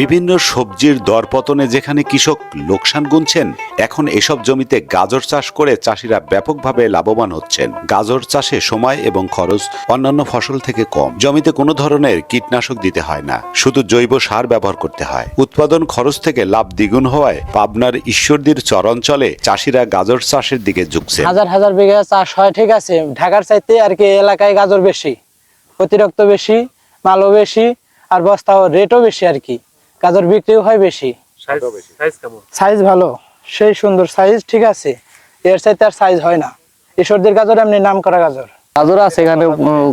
বিভিন্ন সবজির দরপতনে যেখানে কৃষক লোকসান গুনছেন, এখন এসব জমিতে গাজর চাষ করে চাষিরা ব্যাপকভাবে লাভবান হচ্ছেন। গাজর চাষে সময় এবং খরচ অন্যান্য ফসল থেকে কম। জমিতে কোনো ধরনের কীটনাশক দিতে হয় না, শুধু জৈব সার ব্যবহার করতে হয়। উৎপাদন খরচ থেকে লাভ দ্বিগুণ হওয়ায় পাবনার ঈশ্বরদীর চরাঞ্চলে চাষিরা গাজর চাষের দিকে ঝুঁকছে হাজার হাজার বিঘা চাষ হয়, ঠিক আছে। ঢাকার চাইতে আর কি এলাকায় গাজর বেশি, অতিরিক্ত বেশি, মালও বেশি, আর বস্তা রেটও বেশি আর কি। গাজর বিক্রিও হয় বেশি। সাইজ ভালো সেই সুন্দর সাইজ ঠিক আছে। এর চাইতে আর সাইজ হয় না। ঈশ্বরদের গাজর এমনি নাম করা গাজর। গাজর আছে এখানে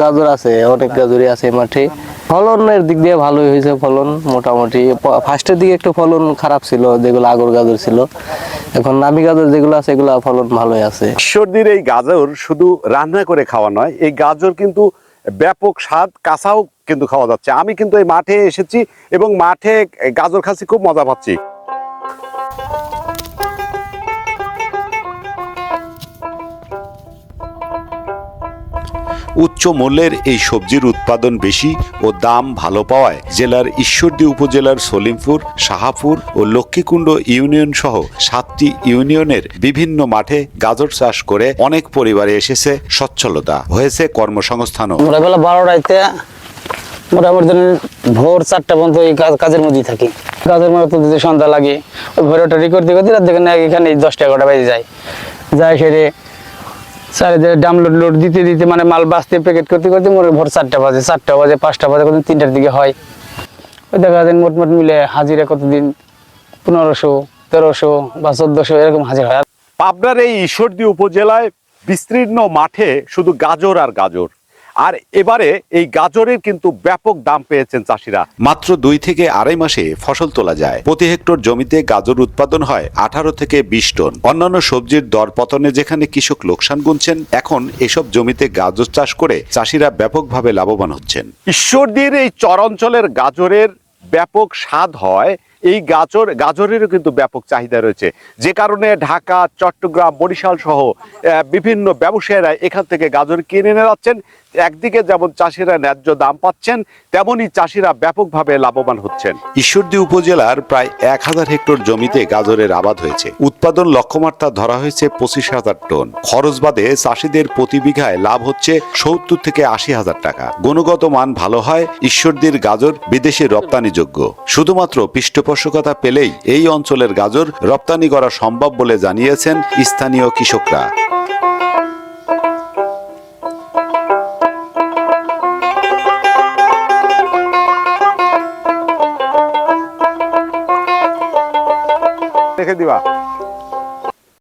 গাজর আছে অনেক গাজরই আছে মাঠে। ফলনের দিক দিয়ে ভালোই হয়েছে ফলন মোটামুটি। ফার্স্টের দিকে একটু ফলন খারাপ ছিল যেগুলো আগর গাজর ছিল। এখন নামি গাজর যেগুলো আছে এগুলো ফলন ভালোই আছে। ঈশ্বরদীর এই গাজর শুধু রান্না করে খাওয়া নয় এই গাজর কিন্তু ব্যাপক স্বাদ কাঁচাও কিন্তু খাওয়া যাচ্ছে। আমি কিন্তু এই মাঠে এসেছি এবং মাঠে গাজর খাচ্ছি খুব মজা পাচ্ছি। উচ্চ মূল্যের এই সবজির উৎপাদন বেশি ও দাম ভালো পাওয়ায় জেলার ঈশ্বরদী উপজেলার সলিমপুর শাহাপুর ও লক্ষ্মীকুণ্ড ইউনিয়ন সহ সাতটি ইউনিয়নের বিভিন্ন মাঠে গাজর চাষ করে অনেক পরিবারে এসেছে সচ্ছলতা। হয়েছে কর্মসংস্থানও। বেলা বারোটাইতে মোটামুটি ধরেন ভোর চারটা পর্যন্ত এই কাজের মধ্যেই থাকি। কাজের মধ্যে যদি সন্ধ্যা লাগে, ওই ভোরটা রেকর্ড করতে রাত দেখেন এখানে দশটা এগারোটা বাজে যায়। যায় সেরে চারিদিকে ডাউনলোড লোড দিতে দিতে মানে মাল বাঁচতে প্যাকেট করতে করতে মোট ভোর চারটা বাজে চারটা বাজে, পাঁচটা বাজে কতদিন তিনটার দিকে হয়। ওই দেখা যায় মোট মোট মিলে হাজিরা কতদিন? পনেরোশো, তেরোশো বা চোদ্দোশো এরকম হাজির হয়। পাবনার এই ঈশ্বরদী উপজেলায় বিস্তীর্ণ মাঠে শুধু গাজর আর গাজর। আর এবারে এই গাজরের কিন্তু ব্যাপক দাম পেয়েছেন চাষিরা। মাত্র দুই থেকে আড়াই মাসে ফসল তোলা যায়। প্রতি হেক্টর জমিতে গাজর উৎপাদন হয় আঠারো থেকে বিশ টন। অন্যান্য সবজির দর পতনে যেখানে কৃষক লোকসান গুনছেন এখন এসব জমিতে গাজর চাষ করে চাষিরা ব্যাপকভাবে লাভবান হচ্ছেন। ঈশ্বরদীর এই চরাঞ্চলের গাজরের ব্যাপক স্বাদ হয় এই গাজর গাজরেরও কিন্তু ব্যাপক চাহিদা রয়েছে। যে কারণে ঢাকা চট্টগ্রাম বরিশাল সহ বিভিন্ন ব্যবসায়ীরা এখান থেকে গাজর কিনে নিয়ে যাচ্ছেন একদিকে যেমন চাষিরা ন্যায্য দাম পাচ্ছেন, তেমনই চাষিরা ব্যাপকভাবে লাভবান হচ্ছেন। ঈশ্বরদী উপজেলার প্রায় এক হাজার হেক্টর জমিতে গাজরের আবাদ হয়েছে। উৎপাদন লক্ষ্যমাত্রা ধরা হয়েছে পঁচিশ হাজার টন। খরচ বাদে চাষিদের প্রতি বিঘায় লাভ হচ্ছে সত্তর থেকে আশি হাজার টাকা। গুণগত মান ভালো হয়, ঈশ্বরদীর গাজর বিদেশে রপ্তানিযোগ্য। শুধুমাত্র পৃষ্ঠপোষকতা পেলেই এই অঞ্চলের গাজর রপ্তানি করা সম্ভব বলে জানিয়েছেন স্থানীয় কৃষকরা। দেখে দিবা।